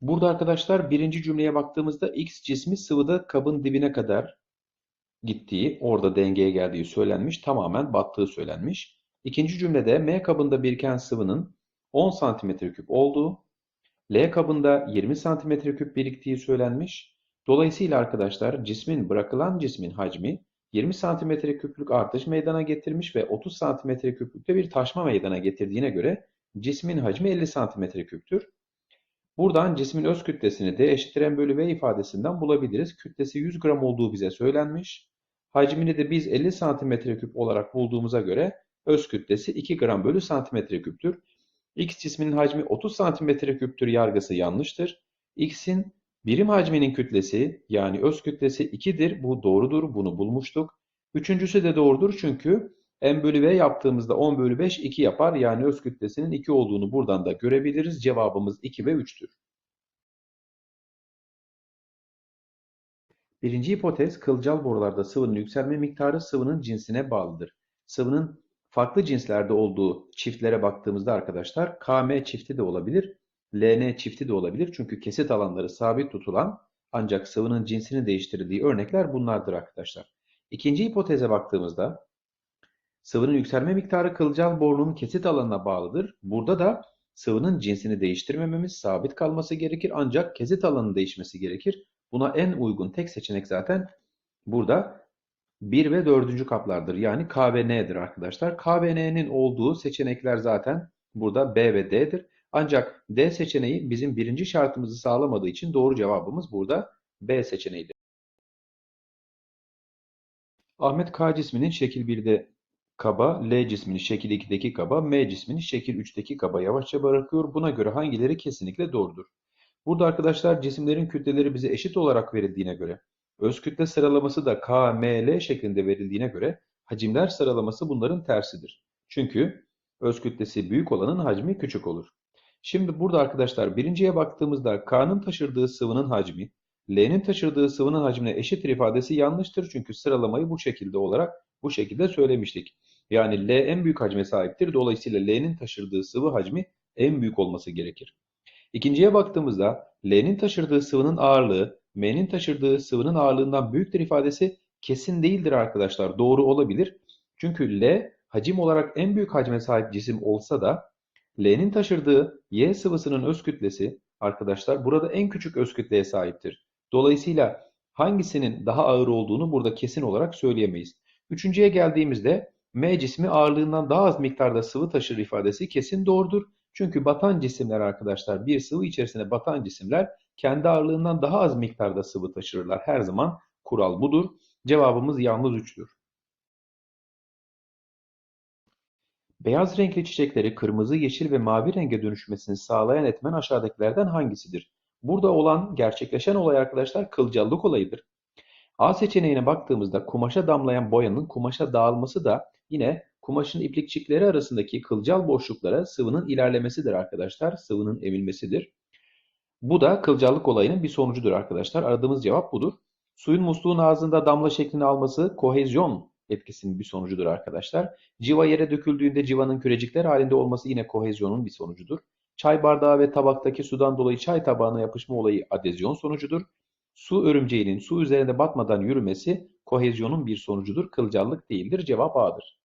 Burada arkadaşlar birinci cümleye baktığımızda X cismi sıvıda kabın dibine kadar gittiği, orada dengeye geldiği söylenmiş, tamamen battığı söylenmiş. İkinci cümlede M kabında biriken sıvının 10 cm3 olduğu, L kabında 20 cm3 biriktiği söylenmiş. Dolayısıyla arkadaşlar cismin bırakılan cismin hacmi 20 cm3'lük artış meydana getirmiş ve 30 cm3'lükte bir taşma meydana getirdiğine göre cismin hacmi 50 cm3'tür. Buradan cismin öz kütlesini D eşittir M bölü V ifadesinden bulabiliriz. Kütlesi 100 gram olduğu bize söylenmiş. Hacmini de biz 50 cm3 olarak bulduğumuza göre öz kütlesi 2 gram bölü cm3'tür. X cisminin hacmi 30 cm3'tür yargısı yanlıştır. X'in birim hacminin kütlesi yani öz kütlesi 2'dir. Bu doğrudur. Bunu bulmuştuk. Üçüncüsü de doğrudur çünkü m bölü v yaptığımızda 10 bölü 5 2 yapar. Yani öz kütlesinin 2 olduğunu buradan da görebiliriz. Cevabımız 2 ve 3'tür. Birinci hipotez kılcal borularda sıvının yükselme miktarı sıvının cinsine bağlıdır. Sıvının farklı cinslerde olduğu çiftlere baktığımızda arkadaşlar KM çifti de olabilir, LN çifti de olabilir. Çünkü kesit alanları sabit tutulan ancak sıvının cinsini değiştirdiği örnekler bunlardır arkadaşlar. İkinci hipoteze baktığımızda sıvının yükselme miktarı kılcal borunun kesit alanına bağlıdır. Burada da sıvının cinsini değiştirmememiz, sabit kalması gerekir ancak kesit alanının değişmesi gerekir. Buna en uygun tek seçenek zaten burada 1 ve 4. kaplardır. Yani K ve N'dir arkadaşlar. K ve N'nin olduğu seçenekler zaten burada B ve D'dir. Ancak D seçeneği bizim birinci şartımızı sağlamadığı için doğru cevabımız burada B seçeneğidir. Ahmet K cisminin şekil 1'de kaba, L cismini şekil 2'deki kaba, M cismini şekil 3'teki kaba yavaşça bırakıyor. Buna göre hangileri kesinlikle doğrudur? Burada arkadaşlar cisimlerin kütleleri bize eşit olarak verildiğine göre, öz kütle sıralaması da K, M, L şeklinde verildiğine göre hacimler sıralaması bunların tersidir. Çünkü öz kütlesi büyük olanın hacmi küçük olur. Şimdi burada arkadaşlar birinciye baktığımızda K'nın taşırdığı sıvının hacmi, L'nin taşırdığı sıvının hacmine eşittir ifadesi yanlıştır. Çünkü sıralamayı bu şekilde olarak bu şekilde söylemiştik. Yani L en büyük hacme sahiptir. Dolayısıyla L'nin taşırdığı sıvı hacmi en büyük olması gerekir. İkinciye baktığımızda L'nin taşırdığı sıvının ağırlığı M'nin taşırdığı sıvının ağırlığından büyüktür ifadesi kesin değildir arkadaşlar. Doğru olabilir. Çünkü L hacim olarak en büyük hacme sahip cisim olsa da L'nin taşırdığı Y sıvısının öz kütlesi arkadaşlar burada en küçük öz kütleye sahiptir. Dolayısıyla hangisinin daha ağır olduğunu burada kesin olarak söyleyemeyiz. Üçüncüye geldiğimizde M cismi ağırlığından daha az miktarda sıvı taşır ifadesi kesin doğrudur. Çünkü batan cisimler arkadaşlar bir sıvı içerisine batan cisimler kendi ağırlığından daha az miktarda sıvı taşırırlar. Her zaman kural budur. Cevabımız yalnız 3'tür. Beyaz renkli çiçekleri kırmızı, yeşil ve mavi renge dönüşmesini sağlayan etmen aşağıdakilerden hangisidir? Burada olan, gerçekleşen olay arkadaşlar kılcallık olayıdır. A seçeneğine baktığımızda kumaşa damlayan boyanın kumaşa dağılması da yine kumaşın iplikçikleri arasındaki kılcal boşluklara sıvının ilerlemesidir arkadaşlar. Sıvının emilmesidir. Bu da kılcallık olayının bir sonucudur arkadaşlar. Aradığımız cevap budur. Suyun musluğun ağzında damla şeklini alması kohezyon etkisinin bir sonucudur arkadaşlar. Civa yere döküldüğünde civanın kürecikler halinde olması yine kohezyonun bir sonucudur. Çay bardağı ve tabaktaki sudan dolayı çay tabağına yapışma olayı adezyon sonucudur. Su örümceğinin su üzerinde batmadan yürümesi kohezyonun bir sonucudur. Kılcallık değildir. Cevap A'dır.